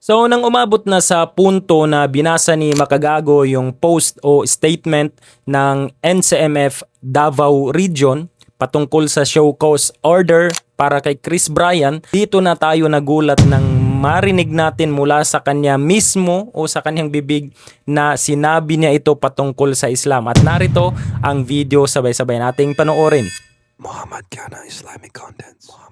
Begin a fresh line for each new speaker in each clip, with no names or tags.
So nang umabot na sa punto na binasa ni Makagago yung post o statement ng NCMF Davao Region patungkol sa show cause order para kay Chris Bryan, dito na tayo nagulat ng marinig natin mula sa kanya mismo o sa kanyang bibig na sinabi niya ito patungkol sa Islam. At narito ang video sabay-sabay nating panoorin.
Muhammad Kana Islamic Contents. Muhammad.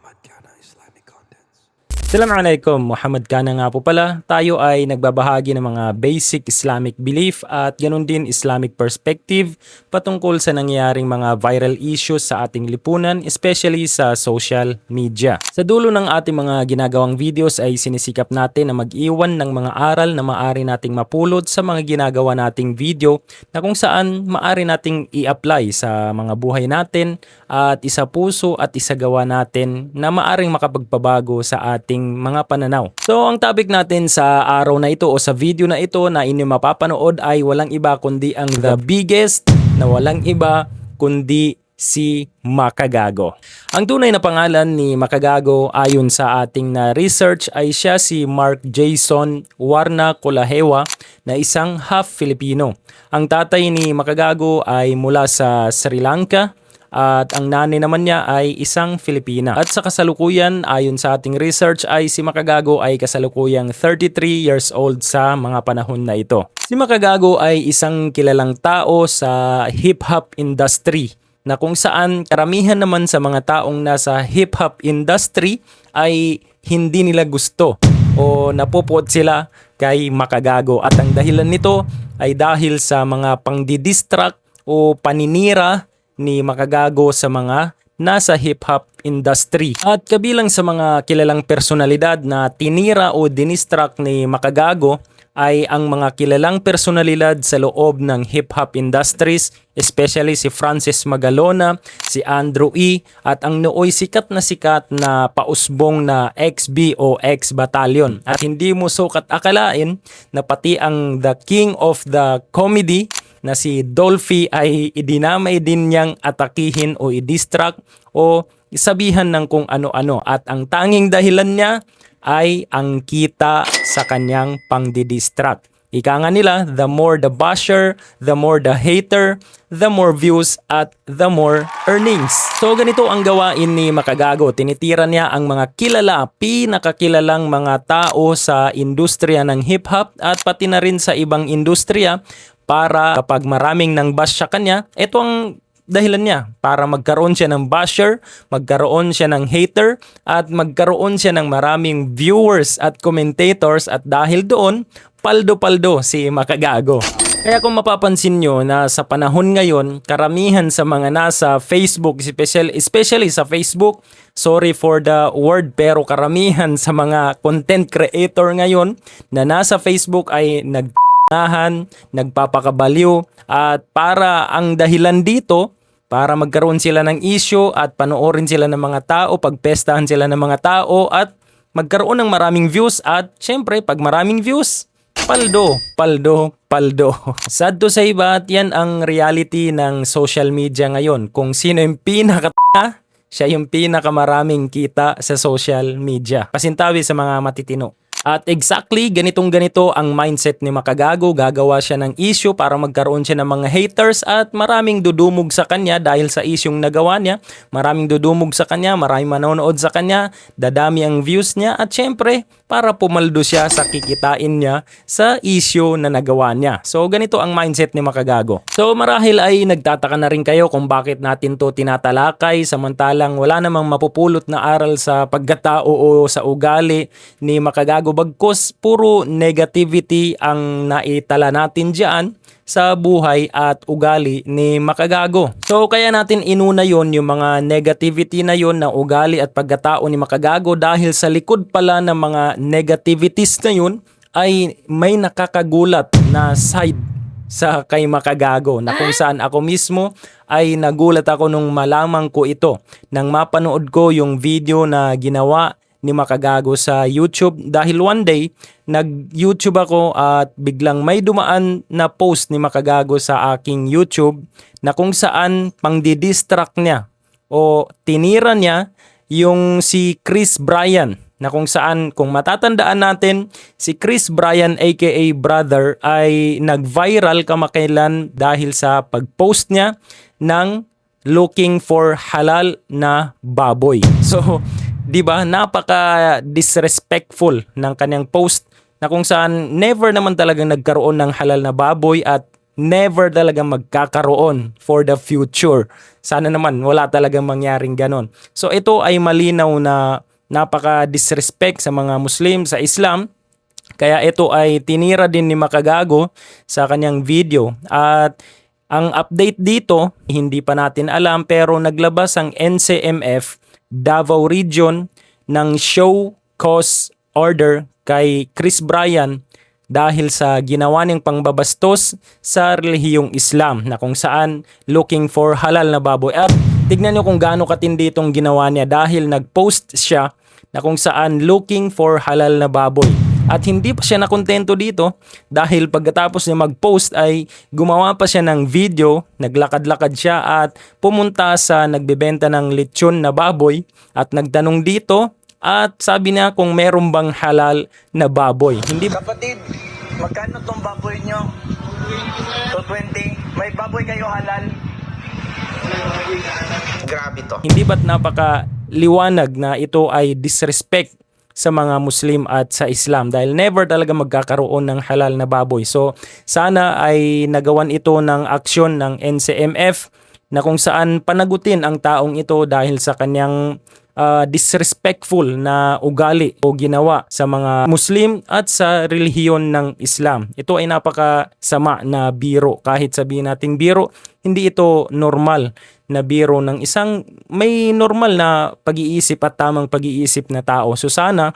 Assalamualaikum, Muhammad Kana nga po pala. Tayo ay nagbabahagi ng mga basic Islamic belief at ganun din Islamic perspective patungkol sa nangyayaring mga viral issues sa ating lipunan, especially sa social media. Sa dulo ng ating mga ginagawang videos ay sinisikap natin na mag-iwan ng mga aral na maaari nating mapulot sa mga ginagawa nating video na kung saan maaari nating i-apply sa mga buhay natin at isa puso at isagawa natin na maaring makapagpabago sa ating mga pananaw. So ang topic natin sa araw na ito o sa video na ito na inyo mapapanood ay walang iba kundi ang the biggest na walang iba kundi si Makagago. Ang tunay na pangalan ni Makagago ayon sa ating na research ay siya si Mark Jason Warna Kolahewa na isang half Filipino. Ang tatay ni Makagago ay mula sa Sri Lanka at ang nanay naman niya ay isang Filipina. At sa kasalukuyan, ayon sa ating research ay si Makagago ay kasalukuyang 33 years old sa mga panahon na ito. Si Makagago ay isang kilalang tao sa hip-hop industry na kung saan karamihan naman sa mga taong nasa hip-hop industry ay hindi nila gusto o napupot sila kay Makagago at ang dahilan nito ay dahil sa mga pangdidistract o paninira ni Makagago sa mga nasa hip-hop industry. At kabilang sa mga kilalang personalidad na tinira o dinistract ni Makagago ay ang mga kilalang personalidad sa loob ng hip-hop industries, especially si Francis Magalona, si Andrew E. at ang nooy sikat na sikat na pausbong na XB o X Battalion. At hindi mo sukat akalain na pati ang the king of the comedy na si Dolphy ay idinamay din niyang atakihin o i-distract o isabihan ng kung ano-ano at ang tanging dahilan niya ay ang kita sa kanyang pangdidistract. Ika nga nila, the more the basher, the more the hater, the more views at the more earnings. So ganito ang gawain ni Makagago. Tinitira niya ang mga kilala, pinakakilalang mga tao sa industriya ng hip-hop at pati na rin sa ibang industriya para kapag maraming nang bash sa kanya, ito ang dahilan niya para magkaroon siya ng basher, magkaroon siya ng hater, at magkaroon siya ng maraming viewers at commentators at dahil doon, paldo-paldo si Makagago. Kaya kung mapapansin nyo na sa panahon ngayon, karamihan sa mga nasa Facebook, especially, especially sa Facebook, sorry for the word, pero karamihan sa mga content creator ngayon na nasa Facebook ay nag nahan, nagpapakabaliw at para ang dahilan dito para magkaroon sila ng issue at panoorin sila ng mga tao, pagpestahan sila ng mga tao at magkaroon ng maraming views at syempre pag maraming views, paldo, paldo, paldo. Sad to say but yan ang reality ng social media ngayon. Kung sino yung pinaka siya yung pinakamaraming kita sa social media. Pasintabi sa mga matitino. At exactly ganitong ganito ang mindset ni Makagago. Gagawa siya ng issue para magkaroon siya ng mga haters at maraming dudumog sa kanya dahil sa isyong nagawa niya. Maraming dudumog sa kanya, maraming manonood sa kanya, dadami ang views niya at syempre para pumaldo siya sa kikitain niya sa issue na nagawa niya. So ganito ang mindset ni Makagago. So marahil ay nagtataka na rin kayo kung bakit natin to tinatalakay samantalang wala namang mapupulot na aral sa pagkatao o sa ugali ni Makagago bagkus puro negativity ang naitala natin diyan sa buhay at ugali ni Makagago. So kaya natin inuna yon yung mga negativity na yon na ugali at pagkatao ni Makagago dahil sa likod pala ng mga negativities na yun ay may nakakagulat na side sa kay Makagago na kung saan ako mismo ay nagulat ako nung malamang ko ito nang mapanood ko yung video na ginawa ni Makagago sa YouTube dahil one day nag-YouTube ako at biglang may dumaan na post ni Makagago sa aking YouTube na kung saan pangdidistract niya o tinira niya yung si Chris Bryan na kung saan kung matatandaan natin si Chris Bryan aka Brother ay nag-viral kamakailan dahil sa pag-post niya ng looking for halal na baboy. So, 'di ba? Napaka disrespectful ng kanyang post na kung saan never naman talagang nagkaroon ng halal na baboy at never talaga magkakaroon for the future. Sana naman wala talagang mangyaring ganon. So ito ay malinaw na napaka-disrespect sa mga Muslim, sa Islam. Kaya ito ay tinira din ni Makagago sa kanyang video. At ang update dito, hindi pa natin alam pero naglabas ang NCMF Davao Region ng show cause order kay Chris Bryan dahil sa ginawa niyang pangbabastos sa relihiyong Islam na kung saan looking for halal na baboy. At tignan niyo kung gaano katindi itong ginawa niya dahil nag-post siya na kung saan looking for halal na baboy. At hindi pa siya nakontento dito dahil pagkatapos niya mag-post ay gumawa pa siya ng video, naglakad-lakad siya at pumunta sa nagbebenta ng lechon na baboy at nagtanong dito at sabi niya kung meron bang halal na baboy. Hindi
Kapatid, magkano tong baboy nyo? 220. May baboy kayo halal? Grabe to.
Hindi ba't napaka liwanag na ito ay disrespect sa mga Muslim at sa Islam dahil never talaga magkakaroon ng halal na baboy. So sana ay nagawan ito ng aksyon ng NCMF na kung saan panagutin ang taong ito dahil sa kanyang ah, disrespectful na ugali o ginawa sa mga Muslim at sa relihiyon ng Islam. Ito ay napakasama na biro. Kahit sabihin nating biro, hindi ito normal na biro ng isang may normal na pag-iisip at tamang pag-iisip na tao. So sana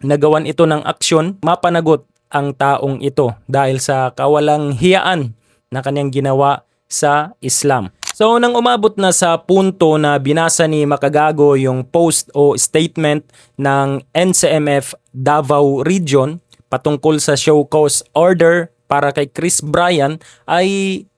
nagawan ito ng aksyon, mapanagot ang taong ito dahil sa kawalang hiyaan na kanyang ginawa sa Islam. So nang umabot na sa punto na binasa ni Makagago yung post o statement ng NCMF Davao Region patungkol sa show cause order para kay Chris Bryan ay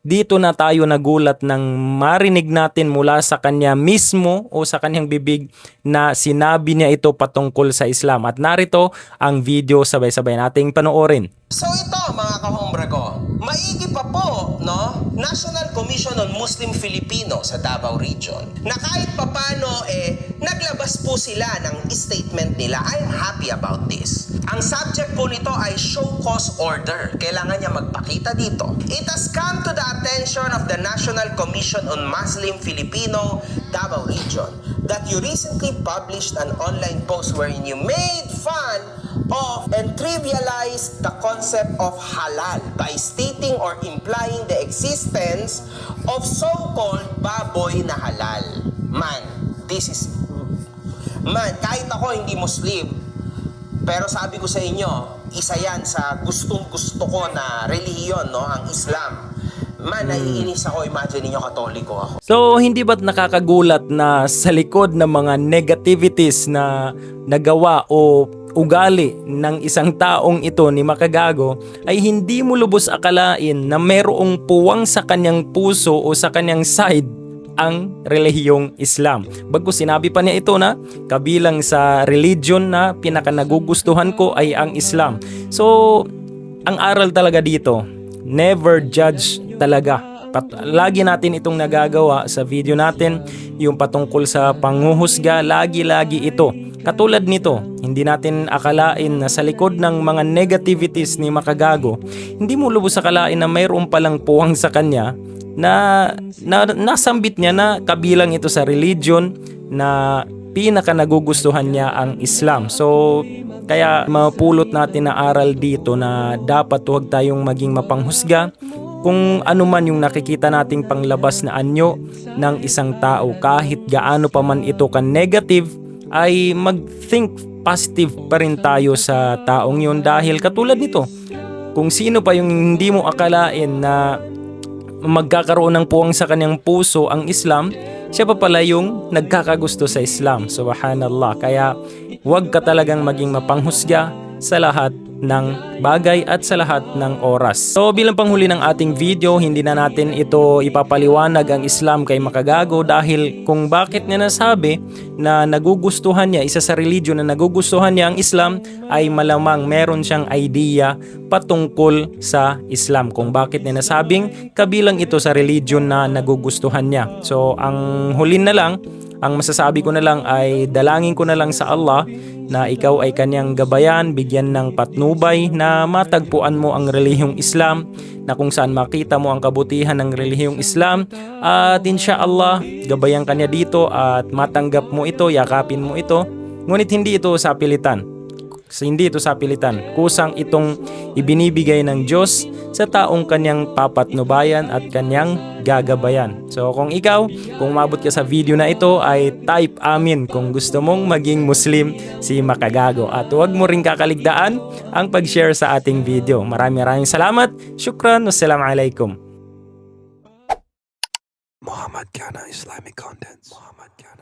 dito na tayo nagulat nang marinig natin mula sa kanya mismo o sa kanyang bibig na sinabi niya ito patungkol sa Islam. At narito ang video sabay-sabay nating panoorin.
So ito mga kahombre ko, maigi pa po, no? National Commission on Muslim Filipino sa Davao Region na kahit papano eh naglabas po sila ng statement nila. I'm happy about this. Ang subject po nito ay show cause order. Kailangan niya magpakita dito. It has come to the attention of the National Commission on Muslim Filipino Davao Region that you recently published an online post wherein you made fun of and trivialize the concept of halal by stating or implying the existence of so-called baboy na halal. Man, this is... Man, kahit ako hindi Muslim, pero sabi ko sa inyo, isa yan sa gustong gusto ko na relihiyon, no? Ang Islam. Man, naiinis ako. Imagine niyo katoliko ako.
So, hindi ba't nakakagulat na sa likod ng mga negativities na nagawa o ugali ng isang taong ito ni Makagago ay hindi mo lubos akalain na merong puwang sa kanyang puso o sa kanyang side ang relihiyong Islam. Bago sinabi pa niya ito na kabilang sa religion na pinakanagugustuhan ko ay ang Islam. So, ang aral talaga dito, never judge talaga. Pat- lagi natin itong nagagawa sa video natin, yung patungkol sa panghuhusga, lagi-lagi ito. Katulad nito, hindi natin akalain na sa likod ng mga negativities ni Makagago, hindi mo lubos akalain na mayroon palang puwang sa kanya na, na nasambit niya na kabilang ito sa religion na pinaka nagugustuhan niya ang Islam. So, kaya mapulot natin na aral dito na dapat huwag tayong maging mapanghusga kung ano man yung nakikita nating panglabas na anyo ng isang tao kahit gaano pa man ito ka negative ay mag-think positive pa rin tayo sa taong yun dahil katulad nito kung sino pa yung hindi mo akalain na magkakaroon ng puwang sa kanyang puso ang Islam, siya pa pala yung nagkakagusto sa Islam. Subhanallah. Kaya huwag ka talagang maging mapanghusga sa lahat ng bagay at sa lahat ng oras. So bilang panghuli ng ating video, hindi na natin ito ipapaliwanag ang Islam kay makagago dahil kung bakit niya nasabi na nagugustuhan niya, isa sa religion na nagugustuhan niya ang Islam ay malamang meron siyang idea patungkol sa Islam. Kung bakit niya nasabing kabilang ito sa religion na nagugustuhan niya. So ang huli na lang, ang masasabi ko na lang ay dalangin ko na lang sa Allah na ikaw ay kanyang gabayan, bigyan ng patnubay na matagpuan mo ang relihiyong Islam na kung saan makita mo ang kabutihan ng relihiyong Islam. At insya Allah gabayan kanya dito at matanggap mo ito, yakapin mo ito. Ngunit hindi ito sa pilitan. Hindi ito sa pilitan. Kusang itong ibinibigay ng Diyos sa taong kanyang papatnubayan at kanyang gagabayan. So kung ikaw, kung umabot ka sa video na ito ay type amin kung gusto mong maging Muslim si Makagago. At huwag mo rin kakaligdaan ang pag-share sa ating video. Maraming maraming salamat. Shukran. Wassalamualaikum.
Muhammad Kana Islamic Contents. Muhammad Islamic